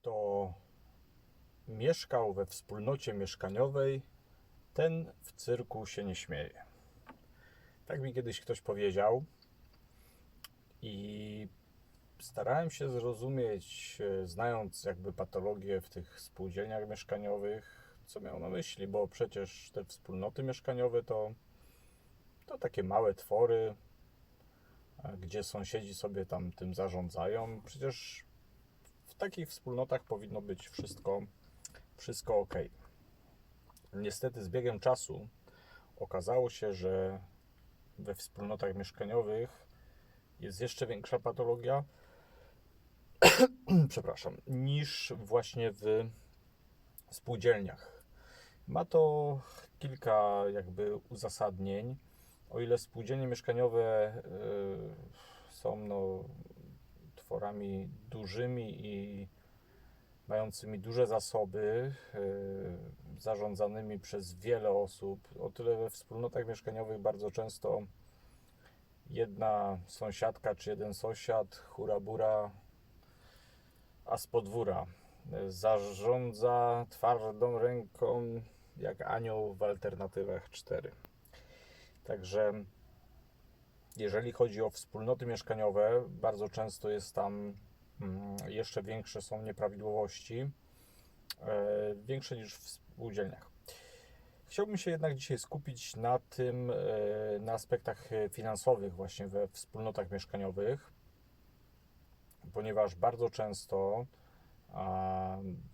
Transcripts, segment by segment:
Kto mieszkał we wspólnocie mieszkaniowej, ten w cyrku się nie śmieje. Tak mi kiedyś ktoś powiedział. I starałem się zrozumieć, e, znając jakby patologię w tych spółdzielniach mieszkaniowych, co miał na myśli, bo przecież te wspólnoty mieszkaniowe to, to takie małe twory, gdzie sąsiedzi sobie tam tym zarządzają. Przecież takich wspólnotach powinno być wszystko, wszystko ok. Niestety z biegiem czasu okazało się, że we wspólnotach mieszkaniowych jest jeszcze większa patologia, przepraszam, niż właśnie w spółdzielniach. Ma to kilka jakby uzasadnień. O ile spółdzielnie mieszkaniowe y, są no, tworami dużymi i mającymi duże zasoby, y, zarządzanymi przez wiele osób, o tyle we wspólnotach mieszkaniowych bardzo często jedna sąsiadka czy jeden sąsiad, hura bura, a z podwóra zarządza twardą ręką jak anioł w alternatywach 4. Także jeżeli chodzi o wspólnoty mieszkaniowe, bardzo często jest tam mm, jeszcze większe są nieprawidłowości, e, większe niż w spółdzielniach. Chciałbym się jednak dzisiaj skupić na tym, e, na aspektach finansowych właśnie we wspólnotach mieszkaniowych, ponieważ bardzo często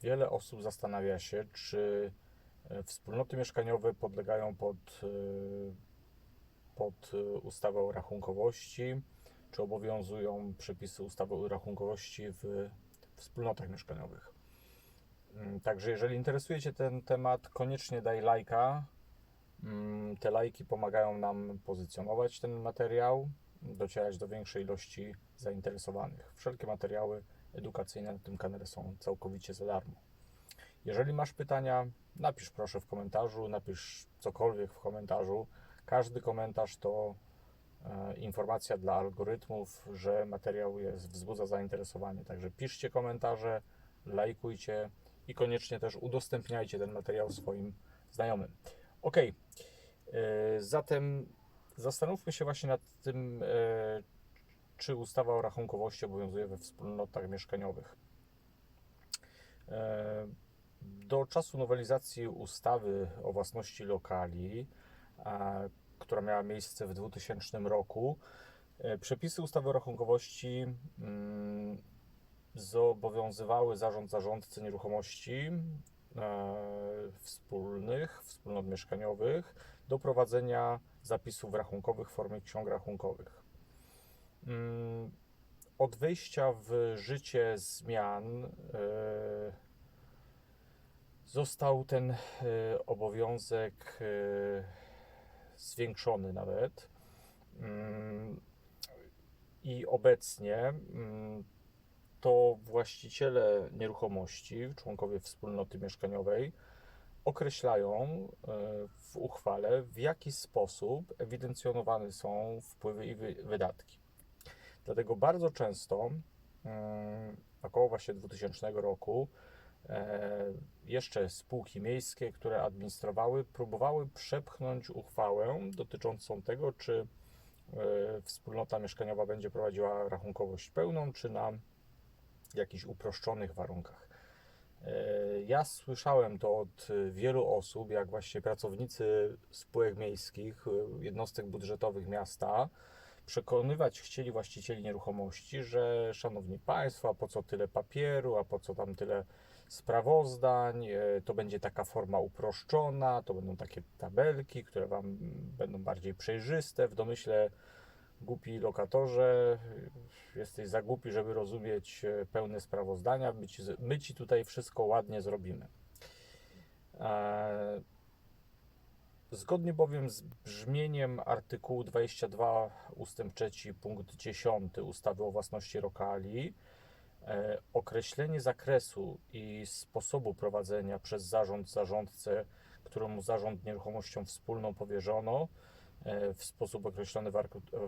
wiele osób zastanawia się, czy e, wspólnoty mieszkaniowe podlegają pod, pod e, ustawę o rachunkowości, czy obowiązują przepisy ustawy o rachunkowości w wspólnotach mieszkaniowych. Mm, Także jeżeli interesuje Cię ten temat, koniecznie daj lajka. Mm, Te lajki pomagają nam pozycjonować ten materiał, docierać do większej ilości zainteresowanych. Wszelkie materiały edukacyjne na tym kanale są całkowicie za darmo. Jeżeli masz pytania, napisz proszę w komentarzu, napisz cokolwiek w komentarzu. Każdy komentarz to e, informacja dla algorytmów, że materiał jest, wzbudza zainteresowanie. Także piszcie komentarze, lajkujcie i koniecznie też udostępniajcie ten materiał swoim znajomym. Ok, zatem zastanówmy się właśnie nad tym, e, czy ustawa o rachunkowości obowiązuje we wspólnotach mieszkaniowych. E, Do czasu nowelizacji ustawy o własności lokali, która miała miejsce w 2000 roku, e, przepisy ustawy o rachunkowości mm, zobowiązywały zarząd zarządcy nieruchomości e, wspólnych, wspólnot mieszkaniowych do prowadzenia zapisów rachunkowych w formie ksiąg rachunkowych. Mm, Od wejścia w życie zmian e, został ten obowiązek zwiększony nawet. Mm, I obecnie mm, to właściciele nieruchomości, członkowie wspólnoty mieszkaniowej, określają e, w uchwale, w jaki sposób ewidencjonowane są wpływy i wy- wydatki. Dlatego bardzo często, mm, około właśnie 2000 roku, jeszcze spółki miejskie, które administrowały, próbowały przepchnąć uchwałę dotyczącą tego, czy e, wspólnota mieszkaniowa będzie prowadziła rachunkowość pełną, czy na jakichś uproszczonych warunkach. E, Ja słyszałem to od wielu osób, jak właśnie pracownicy spółek miejskich, e, jednostek budżetowych miasta, przekonywać chcieli właścicieli nieruchomości, że szanowni państwo, a po co tyle papieru, a po co tam tyle sprawozdań, e, to będzie taka forma uproszczona, to będą takie tabelki, które wam będą bardziej przejrzyste. W domyśle głupi lokatorze, y, jesteś za głupi, żeby rozumieć e, pełne sprawozdania, my ci, tutaj wszystko ładnie zrobimy. E, Zgodnie bowiem z brzmieniem artykułu 22 ust. 3 punkt 10 ustawy o własności lokali, e, określenie zakresu i sposobu prowadzenia przez zarząd, zarządcę, któremu zarząd nieruchomością wspólną powierzono, e, w sposób określony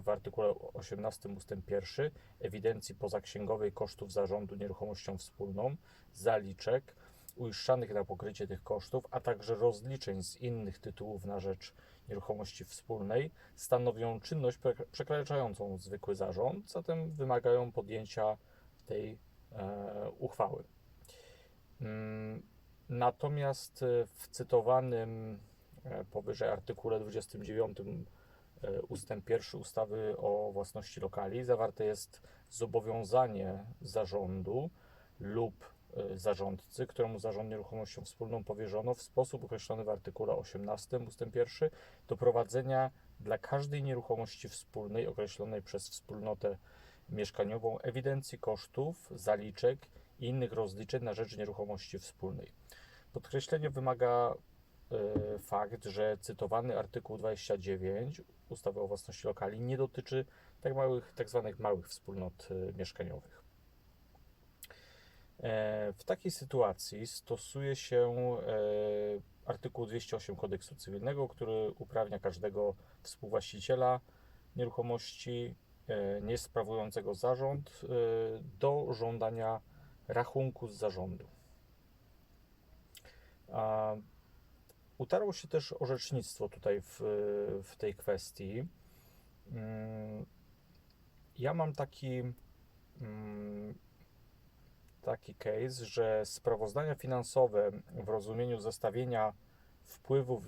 w, artykule 18 ust. 1 ewidencji pozaksięgowej kosztów zarządu nieruchomością wspólną, zaliczek uiszczanych na pokrycie tych kosztów, a także rozliczeń z innych tytułów na rzecz nieruchomości wspólnej stanowią czynność przekraczającą zwykły zarząd, zatem wymagają podjęcia tej e, uchwały. Mm, Natomiast e, w cytowanym e, powyżej artykule 29 e, ustęp 1 ustawy o własności lokali zawarte jest zobowiązanie zarządu lub e, zarządcy, któremu zarząd nieruchomością wspólną powierzono w sposób określony w artykule 18 ustęp 1 do prowadzenia dla każdej nieruchomości wspólnej określonej przez wspólnotę mieszkaniową ewidencji kosztów, zaliczek i innych rozliczeń na rzecz nieruchomości wspólnej. Podkreślenie wymaga e, fakt, że cytowany artykuł 29 ustawy o własności lokali nie dotyczy tak małych, tak zwanych małych wspólnot e, mieszkaniowych. E, W takiej sytuacji stosuje się artykuł 208 kodeksu cywilnego, który uprawnia każdego współwłaściciela nieruchomości e, niesprawującego zarząd e, do żądania rachunku z zarządu. Utarło się też orzecznictwo tutaj w, w tej kwestii. Mm, Ja mam taki, mm, taki case, że sprawozdania finansowe w rozumieniu zestawienia wpływów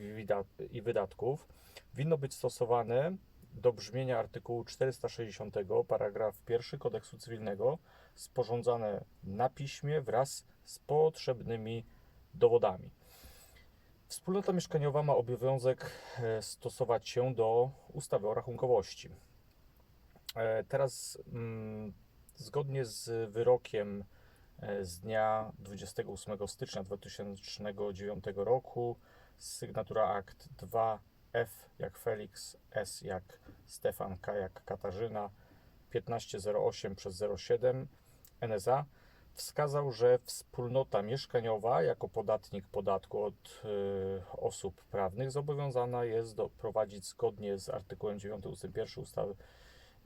i wydatków winno być stosowane do brzmienia artykułu 460 paragraf 1 kodeksu cywilnego sporządzane na piśmie wraz z potrzebnymi dowodami. Wspólnota mieszkaniowa ma obowiązek e, stosować się do ustawy o rachunkowości. E, Teraz, mm, zgodnie z wyrokiem e, z dnia 28 stycznia 2009 roku, sygnatura akt 2F jak Felix, S jak Stefan, K jak Katarzyna, 1508 przez 07 NSA wskazał, że wspólnota mieszkaniowa jako podatnik podatku od y, osób prawnych zobowiązana jest doprowadzić zgodnie z artykułem 9 ust. 1 ustawy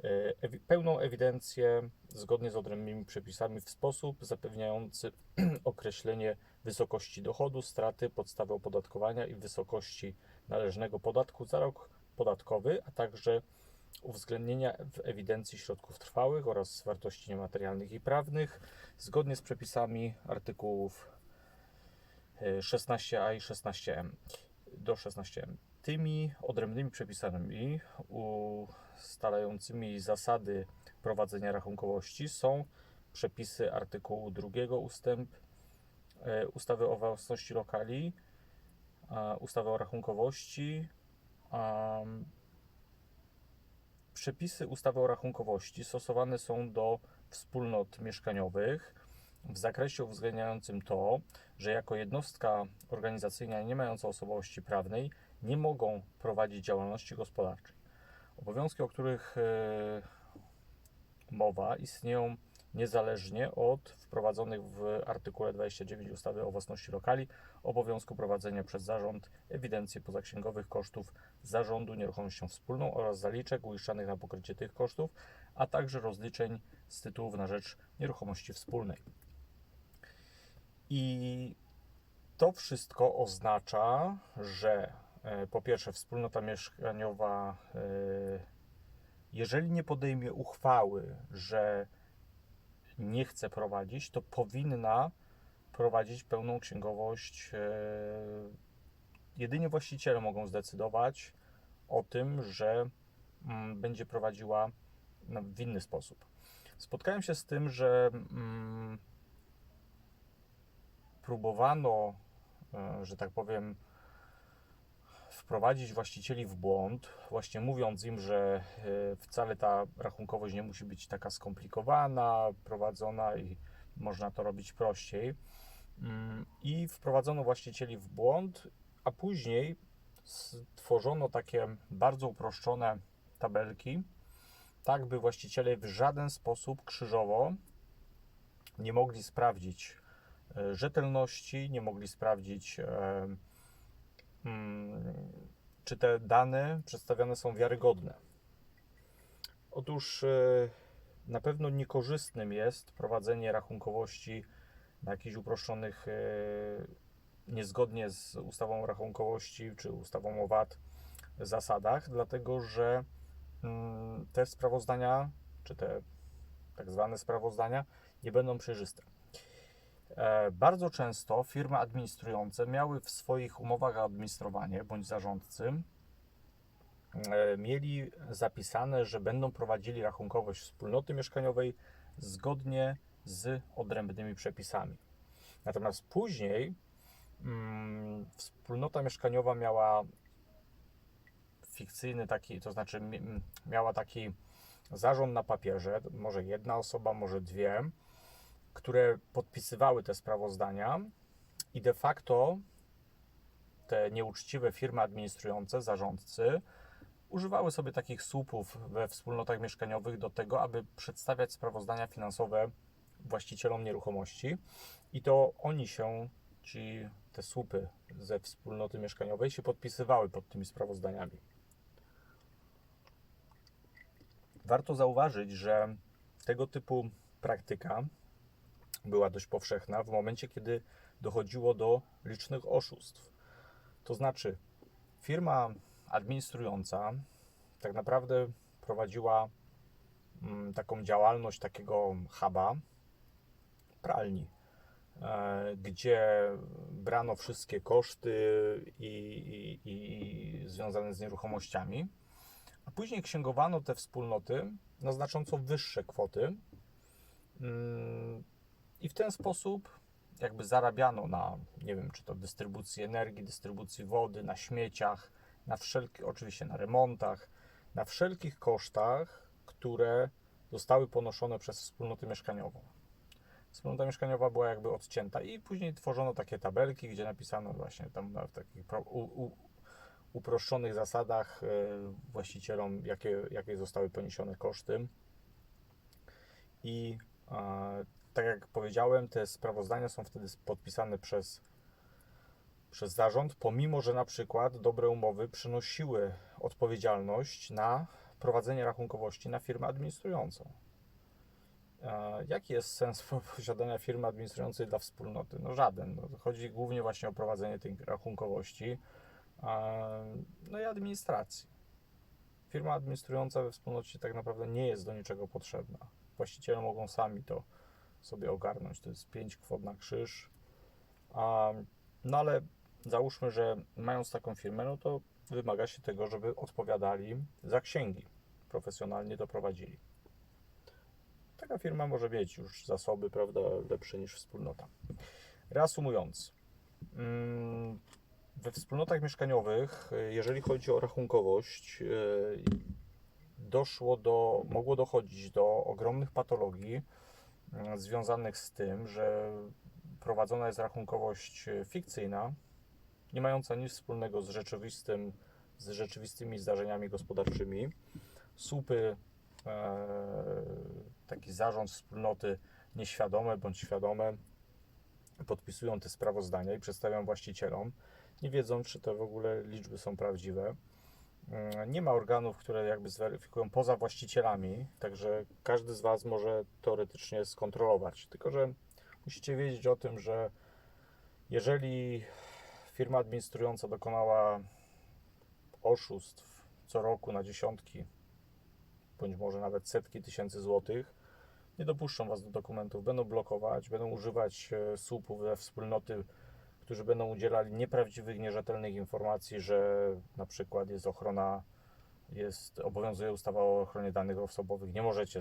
y, pełną ewidencję zgodnie z odrębnymi przepisami w sposób zapewniający określenie wysokości dochodu, straty, podstawy opodatkowania i wysokości należnego podatku za rok podatkowy, a także uwzględnienia w ewidencji środków trwałych oraz wartości niematerialnych i prawnych zgodnie z przepisami artykułów e, 16a i 16m do 16m. Tymi odrębnymi przepisami ustalającymi zasady prowadzenia rachunkowości są przepisy artykułu 2 ustęp e, ustawy o własności lokali, a, ustawy o rachunkowości, Przepisy ustawy o rachunkowości stosowane są do wspólnot mieszkaniowych w zakresie uwzględniającym to, że jako jednostka organizacyjna nie mająca osobowości prawnej nie mogą prowadzić działalności gospodarczej. Obowiązki, o których e, mowa, istnieją niezależnie od wprowadzonych w artykule 29 ustawy o własności lokali obowiązku prowadzenia przez zarząd ewidencji pozaksięgowych kosztów zarządu nieruchomością wspólną oraz zaliczek uiszczanych na pokrycie tych kosztów, a także rozliczeń z tytułów na rzecz nieruchomości wspólnej. I to wszystko oznacza, że e, po pierwsze wspólnota mieszkaniowa, e, jeżeli nie podejmie uchwały, że nie chce prowadzić, to powinna prowadzić pełną księgowość. e, Jedynie właściciele mogą zdecydować o tym, że mm, będzie prowadziła no, w inny sposób. Spotkałem się z tym, że mm, próbowano, e, że tak powiem, wprowadzić właścicieli w błąd, właśnie mówiąc im, że e, wcale ta rachunkowość nie musi być taka skomplikowana, prowadzona i można to robić prościej. Mm, I wprowadzono właścicieli w błąd, a później stworzono takie bardzo uproszczone tabelki, tak by właściciele w żaden sposób krzyżowo nie mogli sprawdzić e, rzetelności, nie mogli sprawdzić e, czy te dane przedstawiane są wiarygodne. Otóż e, na pewno niekorzystnym jest prowadzenie rachunkowości na jakichś uproszczonych, e, niezgodnie z ustawą rachunkowości czy ustawą o VAT zasadach, dlatego że mm, te sprawozdania, czy te tak zwane sprawozdania, nie będą przejrzyste. E, Bardzo często firmy administrujące miały w swoich umowach administrowanie bądź zarządcy e, mieli zapisane, że będą prowadzili rachunkowość wspólnoty mieszkaniowej zgodnie z odrębnymi przepisami. Natomiast później mm, wspólnota mieszkaniowa miała fikcyjny taki, to znaczy miała taki zarząd na papierze, może jedna osoba, może dwie, które podpisywały te sprawozdania i de facto te nieuczciwe firmy administrujące, zarządcy, używały sobie takich słupów we wspólnotach mieszkaniowych do tego, aby przedstawiać sprawozdania finansowe właścicielom nieruchomości i to oni się, ci te słupy ze wspólnoty mieszkaniowej się podpisywały pod tymi sprawozdaniami. Warto zauważyć, że tego typu praktyka była dość powszechna w momencie, kiedy dochodziło do licznych oszustw. To znaczy, firma administrująca tak naprawdę prowadziła mm, taką działalność takiego huba pralni, e, gdzie brano wszystkie koszty i, i, i związane z nieruchomościami, a później księgowano te wspólnoty na znacząco wyższe kwoty. I w ten sposób jakby zarabiano na, nie wiem, czy to dystrybucji energii, dystrybucji wody, na śmieciach, na wszelkich, oczywiście na remontach, na wszelkich kosztach, które zostały ponoszone przez wspólnotę mieszkaniową. Wspólnota mieszkaniowa była jakby odcięta i później tworzono takie tabelki, gdzie napisano właśnie tam na takich u, u, uproszczonych zasadach e, właścicielom, jakie, jakie zostały poniesione koszty. I tak jak powiedziałem, te sprawozdania są wtedy podpisane przez, przez zarząd, pomimo że na przykład dobre umowy przynosiły odpowiedzialność na prowadzenie rachunkowości na firmę administrującą. E, Jaki jest sens posiadania firmy administrującej dla wspólnoty? No żaden. No, chodzi głównie właśnie o prowadzenie tej rachunkowości e, no i administracji. Firma administrująca we wspólnocie tak naprawdę nie jest do niczego potrzebna. Właściciele mogą sami to sobie ogarnąć. To jest pięć kwot na krzyż. No ale załóżmy, że mając taką firmę, no to wymaga się tego, żeby odpowiadali za księgi. Profesjonalnie to prowadzili. Taka firma może mieć już zasoby, prawda, lepsze niż wspólnota. Reasumując, mm, we wspólnotach mieszkaniowych, jeżeli chodzi o rachunkowość, y, doszło do, mogło dochodzić do ogromnych patologii związanych z tym, że prowadzona jest rachunkowość y, fikcyjna, nie mająca nic wspólnego z rzeczywistym, z rzeczywistymi zdarzeniami gospodarczymi. Słupy, e, taki zarząd wspólnoty nieświadome bądź świadome podpisują te sprawozdania i przedstawiają właścicielom, nie wiedzą, czy te w ogóle liczby są prawdziwe. Mm, Nie ma organów, które jakby zweryfikują poza właścicielami, także każdy z Was może teoretycznie skontrolować. Tylko, że musicie wiedzieć o tym, że jeżeli firma administrująca dokonała oszustw co roku na dziesiątki, bądź może nawet setki tysięcy złotych, nie dopuszczą Was do dokumentów, będą blokować, będą używać e, słupów we wspólnoty, którzy będą udzielali nieprawdziwych, nierzetelnych informacji, że na przykład jest ochrona, jest, obowiązuje ustawa o ochronie danych osobowych, nie możecie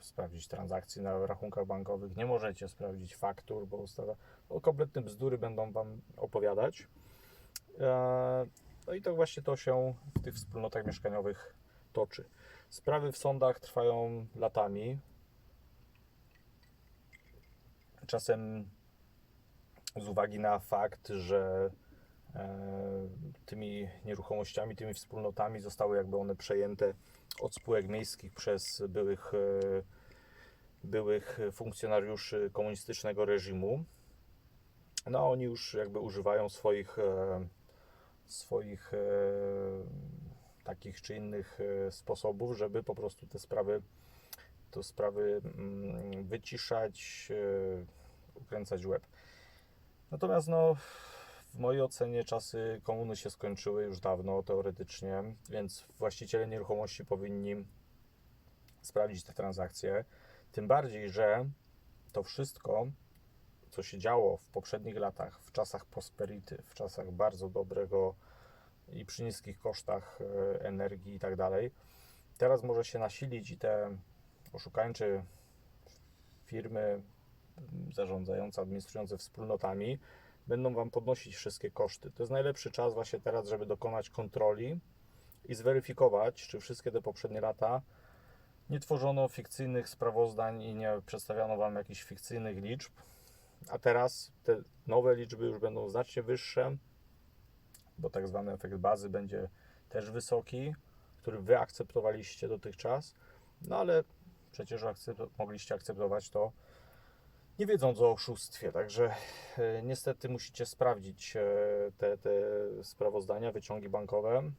sprawdzić transakcji na rachunkach bankowych, nie możecie sprawdzić faktur, bo ustawa, o kompletne bzdury będą Wam opowiadać. E, No i to właśnie to się w tych wspólnotach mieszkaniowych toczy. Sprawy w sądach trwają latami. Czasem z uwagi na fakt, że e, tymi nieruchomościami, tymi wspólnotami zostały jakby one przejęte od spółek miejskich przez byłych, e, byłych funkcjonariuszy komunistycznego reżimu. No, oni już jakby używają swoich e, swoich takich czy innych sposobów, żeby po prostu te sprawy, te sprawy mm, wyciszać, ukręcać łeb. Natomiast no, w mojej ocenie czasy komuny się skończyły już dawno teoretycznie, więc właściciele nieruchomości powinni sprawdzić te transakcje. Tym bardziej, że to wszystko, co się działo w poprzednich latach, w czasach prosperity, w czasach bardzo dobrego i przy niskich kosztach e, energii i tak dalej, teraz może się nasilić i te oszukańcze firmy m, zarządzające, administrujące wspólnotami będą Wam podnosić wszystkie koszty. To jest najlepszy czas właśnie teraz, żeby dokonać kontroli i zweryfikować, czy wszystkie te poprzednie lata nie tworzono fikcyjnych sprawozdań i nie przedstawiano Wam jakichś fikcyjnych liczb, a teraz te nowe liczby już będą znacznie wyższe, bo tak zwany efekt bazy będzie też wysoki, który Wy akceptowaliście dotychczas, no ale przecież akcept- mogliście akceptować to nie wiedząc o oszustwie, także e, niestety musicie sprawdzić e, te, te sprawozdania, wyciągi bankowe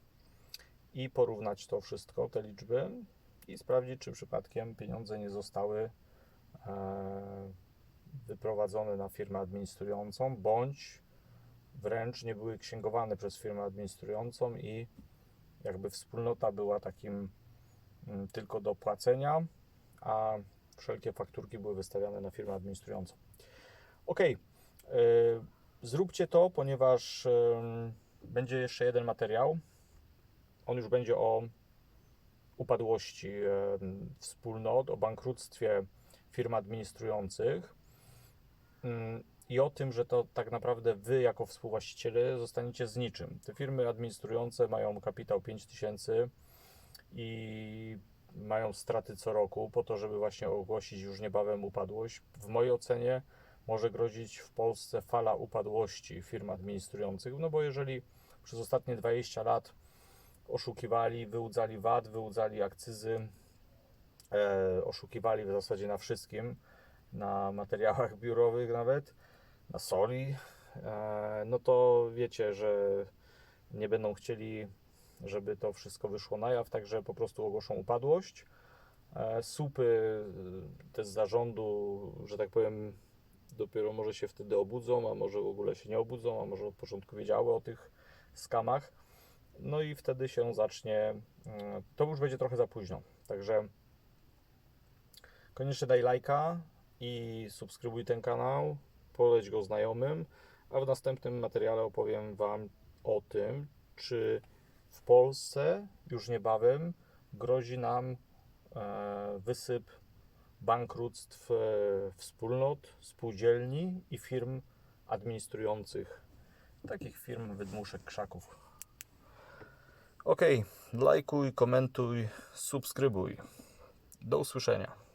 i porównać to wszystko, te liczby i sprawdzić, czy przypadkiem pieniądze nie zostały e, wyprowadzone na firmę administrującą, bądź wręcz nie były księgowane przez firmę administrującą i jakby wspólnota była takim mm, tylko do płacenia, a wszelkie fakturki były wystawiane na firmę administrującą. Ok, zróbcie to, ponieważ em, będzie jeszcze jeden materiał. On już będzie o upadłości em, wspólnot, o bankructwie firm administrujących mm, i o tym, że to tak naprawdę wy jako współwłaściciele zostaniecie z niczym. Te firmy administrujące mają kapitał 5000 i mają straty co roku po to, żeby właśnie ogłosić już niebawem upadłość. W mojej ocenie może grozić w Polsce fala upadłości firm administrujących, no bo jeżeli przez ostatnie 20 lat oszukiwali, wyłudzali VAT, wyłudzali akcyzy, e, oszukiwali w zasadzie na wszystkim, na materiałach biurowych nawet, na soli, e, no to wiecie, że nie będą chcieli, żeby to wszystko wyszło na jaw, także po prostu ogłoszą upadłość. E, Słupy e, te z zarządu, że tak powiem, dopiero może się wtedy obudzą, a może w ogóle się nie obudzą, a może od początku wiedziały o tych skamach. No i wtedy się zacznie, e, to już będzie trochę za późno. Także koniecznie daj lajka i subskrybuj ten kanał, poleć go znajomym, a w następnym materiale opowiem Wam o tym, czy w Polsce już niebawem grozi nam e, wysyp bankructw e, wspólnot, spółdzielni i firm administrujących. Takich firm wydmuszek krzaków. Ok, lajkuj, komentuj, subskrybuj. Do usłyszenia.